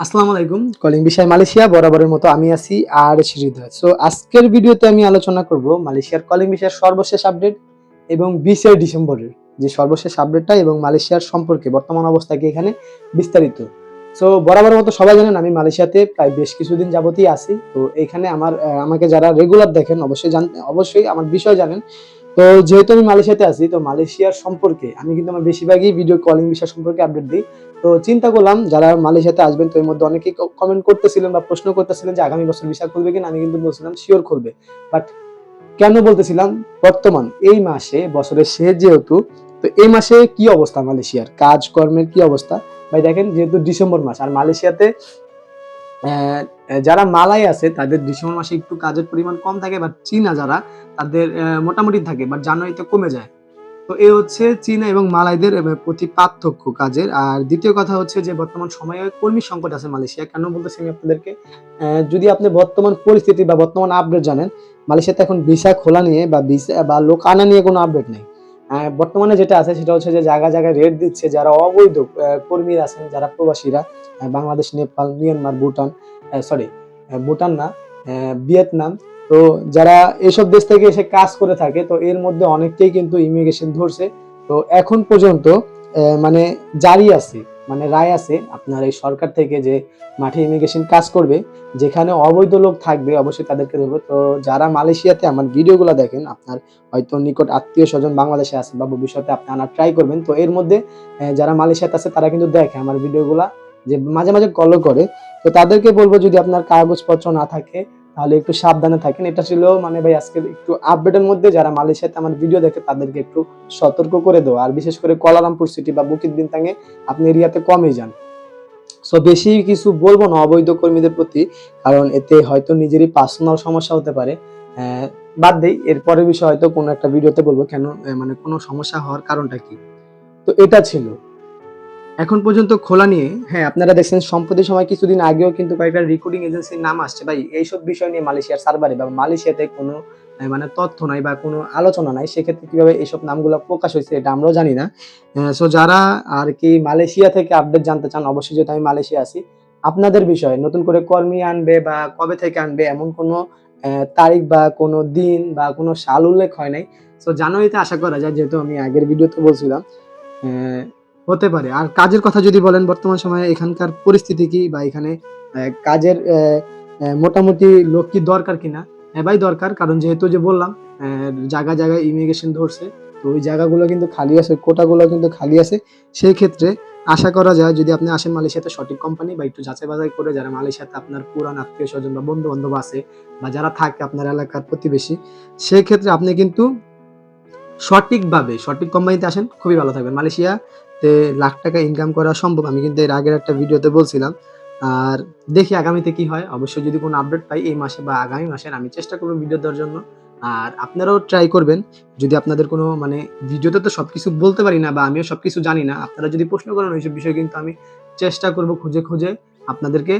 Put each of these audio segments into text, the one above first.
আসসালামু আলাইকুম। কলিং বিষয় মালয়েশিয়া, বরাবরের মতো আমি আছি আর হৃদয় সো আজকের ভিডিওতে আমি আলোচনা করব মালয়েশিয়ার কলিং বিষয়ের সর্বশেষ আপডেট এবং বিশে ডিসেম্বরের যে সর্বশেষ আপডেটটা এবং মালয়েশিয়ার সম্পর্কে বর্তমান অবস্থা কি এখানে বিস্তারিত। সো বরাবরের মতো সবাই জানেন আমি মালয়েশিয়াতে প্রায় বেশ কিছুদিন যাবতই আছি। তো, এখানে আমার আমাকে যারা রেগুলার দেখেন অবশ্যই জান, অবশ্যই আমার বিষয় জানেন। তো যেহেতু আমি মালয়েশিয়াতে আছি, তো মালয়েশিয়ার সম্পর্কে আমি কিন্তু আমার বেশিরভাগই ভিডিও কলিং বিষয় সম্পর্কে আপডেট দিই। তো চিন্তা করলাম, যারা মালয়েশিয়াতে আসবেন, তো এর মধ্যে অনেকেই কমেন্ট করতেছিলেন বা প্রশ্ন করতেছিলেন যে আগামী বছর ভিসা খুলবে কিনা, আমি কিন্তু বলছিলাম শিওর খুলবে। বাট কেন বলতেছিলাম? বর্তমান এই মাসে, বছরের শেষ যেহেতু, তো এই মাসে কি অবস্থা মালয়েশিয়ার? কাজ কর্মের কি অবস্থা? ভাই দেখেন, যেহেতু ডিসেম্বর মাস, আর মালয়েশিয়াতে যারা মালাই আছে, তাদের ডিসেম্বর মাসে একটু কাজের পরিমাণ কম থাকে বা চীনা যারা, তাদের মোটামুটি থাকে বাট জানুয়ারিতে কমে যায়। তো এ হচ্ছে চীনা এবং মালাইদের প্রতি পার্থক্য কাজের। আর দ্বিতীয় কথা হচ্ছে যে, বর্তমান সময়ে কর্মী সংকট আছে মালয়েশিয়া। কেন বলতেছি আমি আপনাদেরকে? যদি আপনি বর্তমান পরিস্থিতি বা বর্তমান আপডেট জানেন, মালয়েশিয়াতে এখন ভিসা খোলা নিয়ে বা ভিসা বা লোক আনা নিয়ে কোনো আপডেট নেই। বর্তমানে যেটা আছে সেটা হচ্ছে যে জায়গা জায়গায় রেট দিচ্ছে যারা অবৈধ আহ, কর্মী আছেন যারা প্রবাসীরা বাংলাদেশ নেপাল মিয়ানমার ভুটান সরি ভুটান না ভিয়েতনাম। তো যারা এসব দেশ থেকে এসে কাজ করে থাকে তো এর মধ্যে অনেকটাই কিন্তু ইমিগ্রেশন ধরছে। তো এখন পর্যন্ত মানে জারি আছে। মানে রায় আছে আপনার এই সরকার থেকে যে মাঠে ইমিগ্রেশন কাজ করবে, যেখানে অবৈধ লোক থাকবে, অবশ্যই তাদেরকে ধরবে। তো যারা মালয়েশিয়াতে আমার ভিডিওগুলো দেখেন, আপনার হয়তো নিকট আত্মীয় স্বজন বাংলাদেশে আছে বা ভবিষ্যতে আপনি আনার ট্রাই করবেন, তো এর মধ্যে যারা মালয়েশিয়াতে আছে, তারা কিন্তু দেখে আমার ভিডিওগুলা যে মাঝে মাঝে কলও করে। তো তাদেরকে বলব যদি আপনার কাগজপত্র না থাকে তাহলে একটু সাবধানে থাকেন। এটা ছিল মানে ভাই আজকে একটু আপডেটের মধ্যে যারা মালয়েশিয়াতে আমার ভিডিও দেখে তাদেরকে একটু সতর্ক করে দেওয়া। আর বিশেষ করে কলারামপুর সিটি বা বুকিত বিনতাঙে আপনি এরিয়াতে কমই যান। সো বেশি কিছু বলব না অবৈধ কর্মীদের প্রতি, কারণ এতে হয়তো নিজেরই পার্সোনাল সমস্যা হতে পারে। বাদ দেই, এরপরের বিষয় হয়তো কোনো একটা ভিডিওতে বলব কেন মানে কোনো সমস্যা হওয়ার কারণটা কি। তো, এটা ছিল। এখন পর্যন্ত খোলা নিয়ে হ্যাঁ আপনারা দেখছেন সম্প্রতি সময় কিছুদিন আগেও কিন্তু কয়েকটা রিক্রুটিং এজেন্সির নাম আসছে। ভাই, এইসব বিষয় নিয়ে মালয়েশিয়ার সার্ভারে বা মালয়েশিয়াতে কোনো মানে তথ্য নাই বা কোনো আলোচনা নাই, সেক্ষেত্রে কীভাবে এইসব নামগুলো প্রকাশ হয়েছে এটা আমরাও জানি না। সো যারা আর কি মালয়েশিয়া থেকে আপডেট জানতে চান, অবশ্যই যেহেতু আমি মালয়েশিয়া আছি, আপনাদের বিষয়ে নতুন করে কর্মী আনবে বা কবে থেকে আনবে, এমন কোনো তারিখ বা কোনো দিন বা কোনো সাল উল্লেখ হয় নাই। সো জানুয়ারিতে আশা করা যায়, যেহেতু আমি আগের ভিডিওতে বলছিলাম হতে পারে। আর কাজের কথা যদি বলেন, বর্তমান সময়ে এখানকার পরিস্থিতি কি বা এখানে কাজের মোটামুটি লোক কি দরকার কিনা? হ্যাঁ ভাই দরকার, কারণ যেহেতু যে বললাম জায়গা জায়গায় ইমিগ্রেশন ধরছে, তো ওই জায়গাগুলো কিন্তু খালি আছে, কোটাগুলো কিন্তু খালি আছে। সেই ক্ষেত্রে আশা করা যায়, যদি আপনি আসেন মালয়েশিয়াতে সঠিক কোম্পানি বা একটু যাচাই বাছাই করে যারা মালয়েশিয়াতে আপনার পুরান আত্মীয় স্বজন বা বন্ধু বান্ধব আছে বা যারা থাকে আপনার এলাকার প্রতিবেশী, সেই ক্ষেত্রে আপনি কিন্তু সঠিকভাবে, সঠিক কোম্পানিতে আসেন, খুবই ভালো থাকবেন। মালয়েশিয়াতে লাখ টাকা ইনকাম করা সম্ভব, আমি কিন্তু এর আগের একটা ভিডিওতে বলছিলাম। আর দেখি আগামীতে কি হয়। অবশ্যই যদি কোনো আপডেট পাই এই মাসে বা আগামী মাসে আমি চেষ্টা করব ভিডিও দেওয়ার জন্য। আর আপনারাও ট্রাই করবেন। যদি আপনাদের কোনো মানে ভিডিওতে তো সব কিছু বলতে পারি না বা আমিও সবকিছু জানি না, আপনারা যদি প্রশ্ন করেন ওইসব বিষয়ে কিন্তু আমি চেষ্টা করব খুঁজে খুঁজে আপনাদেরকে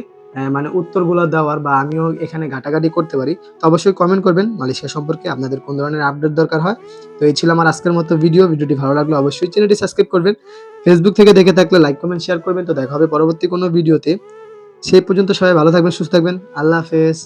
মানে উত্তরগুলো দেওয়ার বা আমিও এখানে ঘাটাঘাটি করতে পারি, তো অবশ্যই কমেন্ট করবেন। মালয়েশিয়া সম্পর্কে আপনাদের কোন ধরনের আপডেট দরকার হয়? তো এই ছিল আমার আজকের মতো ভিডিও ভিডিওটি ভালো লাগলে অবশ্যই চ্যানেলটি সাবস্ক্রাইব করবেন। ফেসবুক থেকে দেখে থাকলে লাইক কমেন্ট শেয়ার করবেন। তো দেখা হবে পরবর্তী কোনো ভিডিওতে সেই পর্যন্ত সবাই ভালো থাকবেন, সুস্থ থাকবেন। আল্লাহ হাফেজ।